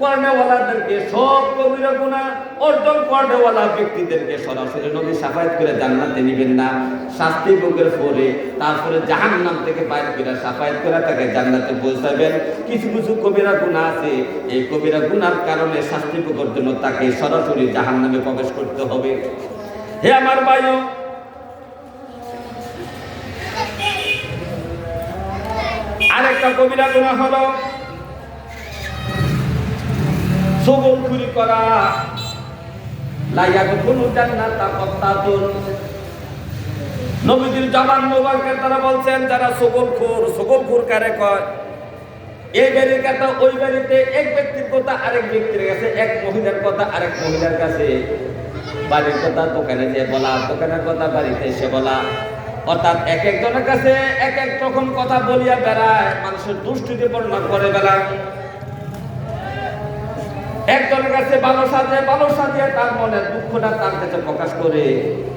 কর্ণেওয়ালাদেরকে সব কবিরা গুণা অর্জন কর্ণেওয়ালা ব্যক্তিদেরকে সরাসরি নবী সাফায়াত করে জান্নাতে নিবেন না। শাস্তি ভোগের পরে তারপরে জাহান নাম থেকে বাইর করে সাফায়াত করে তাকে জান্নাতে পৌঁছাবেন। কিছু কিছু কবিরা গুণা আছে। এই কবিরা গুনার কারণে শাস্তি ভোগের জন্য তাকে সরাসরি জাহান নামে প্রবেশ করতে হবে। হে আমার ভাইও, আরেকটা কবিরা গুণা হলো চুরি করা। লাইয়া কোনো জান্নাতা কত্তাতুন নবীজির জবান মোবারকের তারা বলছেন, যারা সবল খুর সবল খুর কারে কয়? এই বাড়ির কথা ওই বাড়িতে এক ব্যক্তির কথা আরেক ব্যক্তির কাছে, এক মহিলার কথা আরেক মহিলার কাছে। বাড়ির কথা দোকানে যে বলা, দোকানের কথা বাড়িতে এসে বলা। অর্থাৎ এক একজনের কাছে এক এক রকম কথা বলিয়া বেড়ায়, মানুষের দুষ্টিতে বর্ণনা করে বেড়ায়। একজনের কাছে ভালো সাজে, ভালো সাজিয়ে তার মনের দুঃখটা তার কাছে প্রকাশ করে।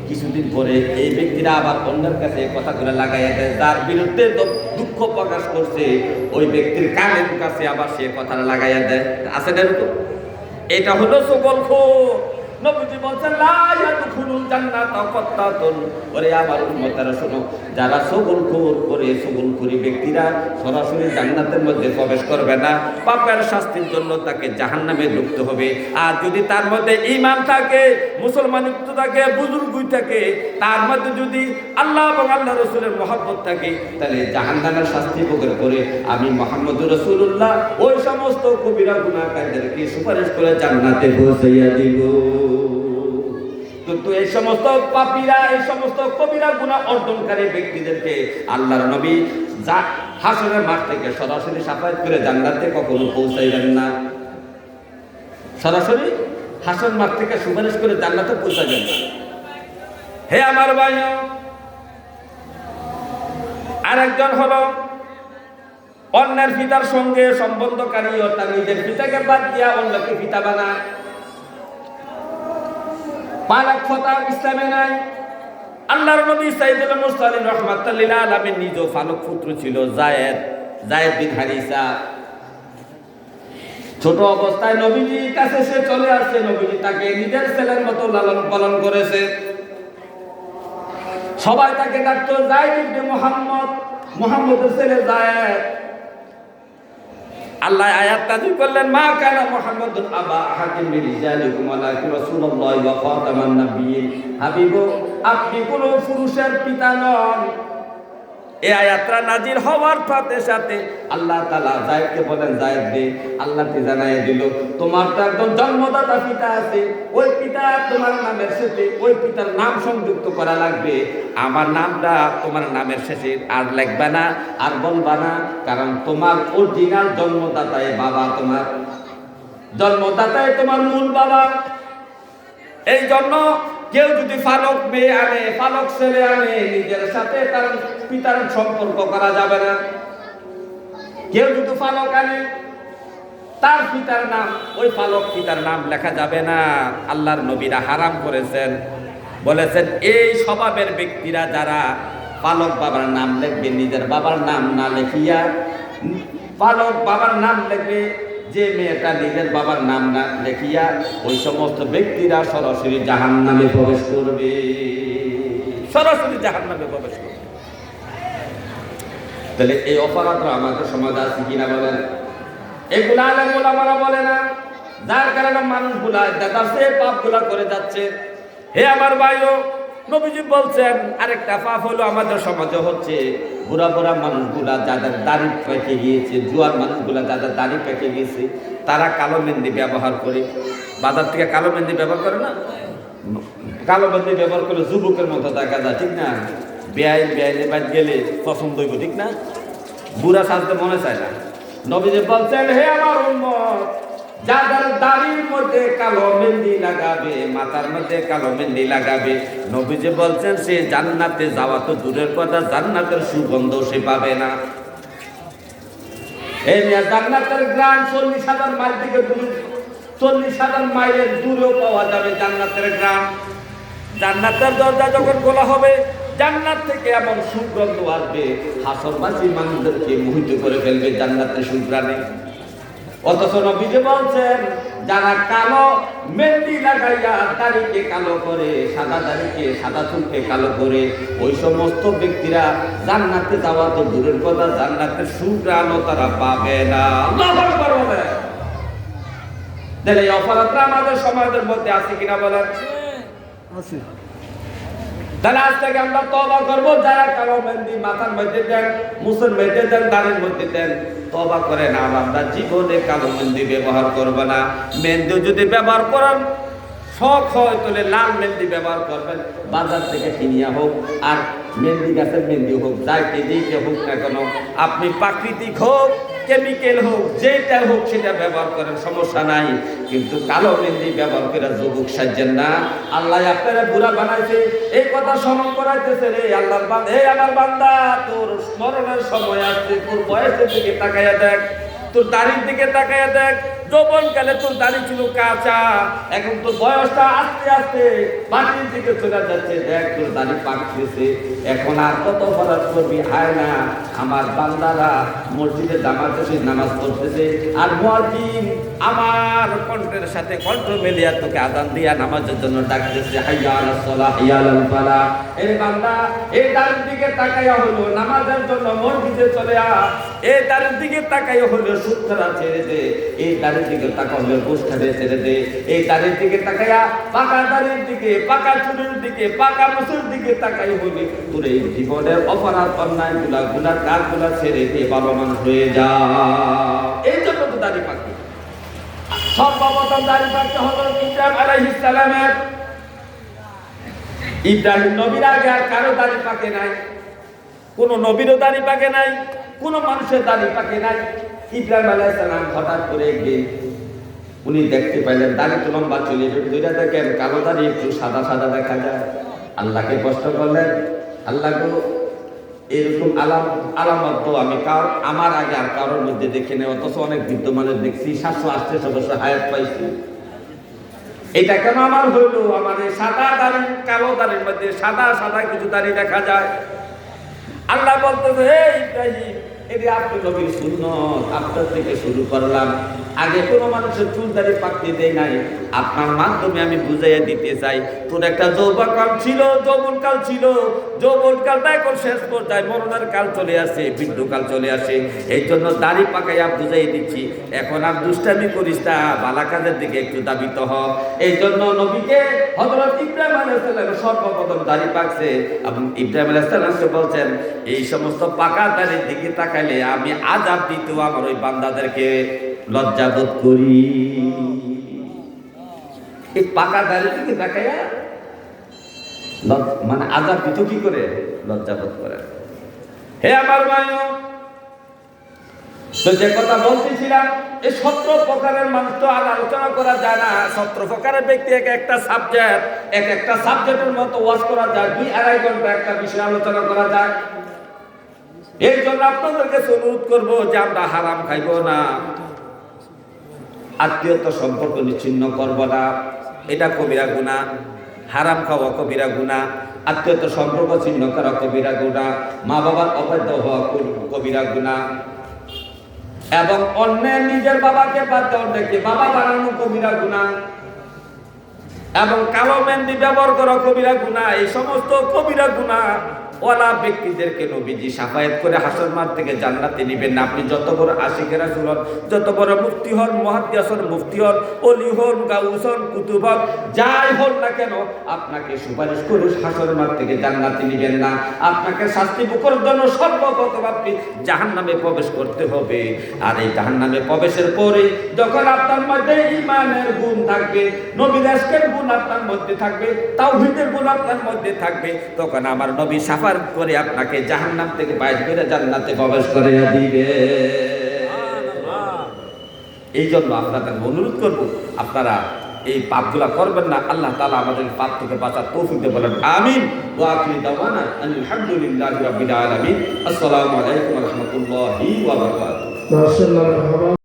কিছুদিন পরে এই ব্যক্তিরা আবার অন্যের কাছে কথাগুলো লাগাইয়া দেয়, যার বিরুদ্ধে দুঃখ প্রকাশ করছে। ওই ব্যক্তির কানের কাছে আবার সে কথাটা লাগাইয়া দেয়। আছে না এটা হলো সকল খোর নবীজি বলছেন, লা ইয়াদখুলুল ওরে আমার যারা করে ব্যক্তিরা সরাসরি জান্নাতের মধ্যে প্রবেশ করবে না, পাপের শাস্তির জন্য তাকে জাহান্নামে হবে। আর যদি তার মধ্যে থাকে মুসলমানিত্ব থাকে বুজুর্গই থাকে, তার মধ্যে যদি আল্লাহ এবং আল্লাহ রসুলের মহব্বত থাকে, তাহলে জাহান্নামের শাস্তি ভোগের করে আমি মোহাম্মদ রসুল্লাহ ওই সমস্ত কবিরা গুণাকারীদেরকে সুপারিশ করে জান্নাতে পৌঁছাইয়া দিব। কিন্তু এই সমস্ত পাপীরা, এই সমস্ত কবিরা গুণা অর্জনকারী ব্যক্তিদেরকে আল্লাহর নবী যা হাসনের মাঠ থেকে সরাসরি সাফায়াত করে জান্নাতে কখনো পৌঁছাইবেন না। সরাসরি হাসন মাঠ থেকে সুপারিশ করে জান্নাতে পৌঁছাবেন না। হে আমার ভাই আরেকজন হলো অন্যের পিতার সঙ্গে সম্বন্ধকারী, অর্থাৎ নিজের পিতাকে বাদ দিয়া অন্যকে পিতা বানায়। আল্লাহর নিজ পুত্র ছিল, জায়েদ হারিসা। ছোট অবস্থায় নবীজির কাছে সে চলে আসছে নবীজি তাকে নিজের ছেলের মতো লালন পালন করেছে। সবাই তাকে ডাকতো জায়েদ ইবনে মুহাম্মদ, মুহাম্মদের ছেলে জায়েদ। আল্লাহ আয়াত নাযিল করলেন, মা কানা মুহাম্মাদুন আবা আহাদিন মিন রিজালিকুম ওয়ালাকিন রাসূলুল্লাহি ওয়া ফাতামান নাবিয়্যিন। হাবিবু, আপনি কোন পুরুষের পিতা নন। এই আয়াতটা নাজির হওয়ার সাথে সাথে আল্লাহ তাআলা জায়েদকে বলেন, জায়েদ রে আল্লাহকে জানাই দিল, তোমার তো একজন জন্মদাতা পিতা আছে, ওই পিতা তোমার নামের সাথে, ওই পিতার নাম সংযুক্ত করা লাগবে। আমার নামটা তোমার নামের শেষে আর লিখবে না, আর বলবা না, কারণ তোমার অরিজিনাল জন্মদাতায় বাবা তোমার, জন্মদাতায় তোমার মূল বাবা। এই জন্য কেউ যদি ফালক মেয়ে আনে, ফালক ছেলে আনে, নিজের সাথে তার পিতার সম্পর্ক করা যাবে না। কেউ যদি ফালক আনে, তার পিতার নাম, ওই ফালক পিতার নাম লেখা যাবে না। আল্লাহর নবীরা হারাম করেছেন। বলেছেন, এই স্বভাবের ব্যক্তিরা যারা পালক বাবার নাম লিখবে, নিজের বাবার নাম না লেখিয়া পালক বাবার নাম লিখবে যে মেয়েটা নিজের বাবার নাম না লেখিয়া ওই সমস্ত ব্যক্তিরা সরাসরি জাহান নামে প্রবেশ করবে। সরাসরি জাহান নামে প্রবেশ করবে। তাহলে এই অপরাধ আমাদের সমাজ আছে কিনা বলেন? এগুলা আলেম ওলামারা বলে না। যার কারণে মানুষগুলা দেখাচ্ছে পাপগুলা করে যাচ্ছে। হে আমার ভাইও নবীজি বলছেন, আরেকটা পাপ হলো আমাদের সমাজে হচ্ছে বুড়া বুড়া মানুষগুলা যাদের দাড়ি পেকে গিয়েছে, জুয়ার মানুষগুলা যাদের দাড়ি পেকে গিয়েছে, তারা কালো মেহেন্দি ব্যবহার করে। বাজার থেকে কালো মেহেন্দি ব্যবহার করে না? কালো মেহেন্দি ব্যবহার করলে যুবকের মতো দেখা যায়, ঠিক না? বেআই বেআইনে বাদ গেলে পছন্দ হইব, ঠিক না? বুড়া সাজতে মনে চায় না। নবীজি বলছেন, হে আমার উম্মত যাদের দাড়ির মধ্যে কালো মেহেন্দি লাগাবে, মাথার মধ্যে কালো মেহেন্দি লাগাবে। নবীজি বলছেন, সে জান্নাতে যাওয়া তো দূরের কথা, জান্নাতের সুগন্ধ সে পাবে না। এই নিয়ে জান্নাতের গ্রাম চল্লিশ হাজার মাইল থেকে দূরে, চল্লিশ হাজার মাইলের দূরেও পাওয়া যাবে জান্নাতের গ্রাম। জান্নাতের দরজা যখন খোলা হবে, জান্নাত থেকে এমন সুগন্ধ আসবে, হাসরবাসী মানুষদেরকে মোহিত করে ফেলবে জান্নাতের সুগ্রামে অথচ নবীজি বলছেন যারা কালো মেহেন্দি লাগাইয়া দাড়িকে কালো করে সাদা দাড়িকে সাদা চুলকে কালো করে ওই সমস্ত ব্যক্তিরা জান্নাতে যাওয়া তো দূরের কথা জান্নাতের সুগ্রাণও তারা পাবে না। আল্লাহু তাহলে এই অপরাধটা আমাদের সমাজের মধ্যে আছে কিনা বলেন? আছে। তাহলে আজ থেকে আমরা তবা করব। যারা কালো মেহেন্দি মাথার মধ্যে দেন, মুসের মধ্যে দেন, দাঁড়ের মধ্যে দেন তবা করে না আমরা জীবনে কালো মেহেন্দি ব্যবহার করব না। মেহেন্দি যদি ব্যবহার করেন, শখ হয় তাহলে লাল মেহেন্দি ব্যবহার করবেন। বাজার থেকে কিনিয়া হোক, আর মেহেন্দি গাছের মেহেন্দি হোক, যাই কেজিকে হোক না কেন, আপনি প্রাকৃতিক হোক কেমিক্যাল হোক যেটা হোক সেটা ব্যবহার করেন, সমস্যা নাই। কিন্তু কালো মেহেন্দি ব্যবহার করে যুবক সাজছেন না। আল্লাহ আপনারা বুড়া বানাইছে, এই কথা স্মরণ করাইতেছে রে আল্লাহ এই আমার বান্দা, তোর স্মরণের সময় আসছে, তোর বয়সের দিকে তাকাইয়া দেখ, তোর দাড়ির দিকে তাকাইয়া দেখ যৌবন কালে তোর দাড়ি ছিল কাঁচা। এখন তোর বয়সটা আস্তে আস্তে মাটির দিকে চলে যাচ্ছে। দেখ, তোর দাড়ি পাকতেছে। এখন আর কত অপরাধ করবি হায় না। আমার বান্দারা মসজিদে জামাত নামাজ পড়তেছে। আর মুয়াজ্জিন আমার কণ্ঠের সাথে কণ্ঠ মেলিয়া তোকে আদান দিয়া নামাজের জন্য ডাকতেছে। হাইয়া আলাস হাইয়া আলাল এই বান্দা এই দাড়ির দিকে তাকাইয়া হলো। নামাজের জন্য মসজিদে চলে আ এই দাড়ির দিকে তাকাইয়া হলো। সুদ ছেড়ে দে। এই দাড়ির দিকে তাকা হলো ঘুষ খাবে ছেড়ে দে। এই দাড়ির দিকে তাকাইয়া পাকা দাড়ির দিকে, পাকা চুলের দিকে, পাকা মুসুর দিকে তাকাই হলে তোর এই জীবনের অপরাধ অন্যায়গুলা গুলার কাজগুলা ছেড়ে দিয়ে ভালো হয়ে যা। এই জন্য তো দাড়ি পাকি সর্বপ্রথম দাড়ি পাকতে হলো ইব্রাহিম আলাইহিস সালামের। ইব্রাহিম নবীর আগে আর কারও দাড়ি পাকে নাই। কোন নবীরও দাড়ি পাকে নাই, কোন মানুষের দাড়ি পাকে নাই। ইব্রাহিম আলাইহিস সালাম হঠাৎ করে একদিন উনি দেখতে পাইলেন দাড়ি তো লম্বা চলে দুইটা দেখেন কালো দাড়ি, একটু সাদা সাদা দেখা যায়। আল্লাহকে কষ্ট করলেন। আল্লাহ গো, এরকম আলাম আলামত তো আমি কার আমার আগে আর কারোর মধ্যে দেখি নেই, অথচ অনেক বিদ্যমানের দেখছি, সাতশো আটশো সদস্য হায়াত পাইছি। এটা কেন আমার হইল? আমাদের সাদা দাড়ি, কালো দাড়ির মধ্যে সাদা সাদা কিছু দাড়ি দেখা যায়। আল্লাহ বলতেছে, হে ইব্রাহিম এটা আপনি আপনার থেকে শুরু করলাম। আগে কোনো মানুষের চুল দাড়ি পাকতে দেয় নাই। আপনার মাধ্যমে আমি বুঝাইয়া দিতে চাই, তোর একটা যৌবকাল ছিল যৌবনকাল ছিল। এখন শেষ পর্যায়ে, মরণের কাল চলে আসে চলে আসে। এই জন্য দাড়ি পাকাইয়া বুঝাই দিচ্ছি, এখন আর দুষ্টামি করিস না, বালা কাজের দিকে একটু দাবিত হ। এই জন্য নবীকে হযরত ইব্রাহিম আলাইহিস সর্বপ্রথম দাড়ি পাকছে এবং ইব্রাহিম বলছেন, এই সমস্ত পাকা দাড়ির দিকে তাকাইলে আমি আজাব দিতেও আমার ওই বান্দাদেরকে লজ্জা বোধ করি। এই পাকা দাড়ির দিকে তাকাইয়া মানে আজাব দিত কি করে? লজ্জা বোধ করে। হে আমার ভাইও, তো যে কথা বলতেছিলাম, এই সতেরো প্রকারের মানুষ তো আর আলোচনা করা যায় না। সতেরো প্রকারের ব্যক্তি এক একটা সাবজেক্ট এক একটা সাবজেক্টের মতো ওয়াজ করা যায়, দুই আড়াই ঘণ্টা একটা বিষয় আলোচনা করা যায়। এই জন্য আপনাদেরকে অনুরোধ করব যে আমরা হারাম খাইব না। আত্মীয়তা সম্পর্ক নিচ্ছিন্ন করব না। এটা কবিরা গুণা। হারাম খাওয়া কবিরা গুণা। আত্মীয়তা সম্পর্ক ছিন্ন করা কবিরা গুণা। মা বাবার অবাধ্য হওয়া কবি- কবিরা গুণা। এবং অন্যের নিজের বাবাকে বাদ দেওয়া অন্যকে বাবা বানানো কবিরা গুণা। এবং কালো মেহেন্দি ব্যবহার করা কবিরা গুণা। এই সমস্ত কবিরা গুণা ওলা ব্যক্তিদেরকে নবীজি সাফায়াত করে হাসর থেকে জান্নাতে নিবেন না। আপনি যত বড় যত বড় হন হন অলি হন গাউস হন, কুতুব হন, যাই হন না কেন, আপনাকে সুপারিশ হাসর থেকে জান্নাতে নিবেন না। আপনাকে শাস্তি বুকর জন্য সর্বপ্রথম আপনি জাহান নামে প্রবেশ করতে হবে। আর এই জাহান নামে প্রবেশের পরে যখন আপনার মধ্যে ইমানের গুণ থাকবে নবীদাসকের গুণ আপনার মধ্যে থাকবে, তাওহীদের গুণ আপনার মধ্যে থাকবে, তখন আমার নবী সাফার করে আপনাকে জাহান্নাম থেকে বাইর করে জান্নাতে প্রবেশ করে দিবে। এই জন্য আপনাদের অনুরোধ করব, আপনারা এই পাপগুলা করবেন না। আল্লাহ তাআলা আমাদের পাপ থেকে বাঁচার তৌফিক দিয়ে বলেন, আমিন। ওয়া আখিরি দাওয়ানা আলহামদুলিল্লাহি রাব্বিল আলামিন। আসসালামু আলাইকুম ওয়া রাহমাতুল্লাহি ওয়া বারাকাতুহু।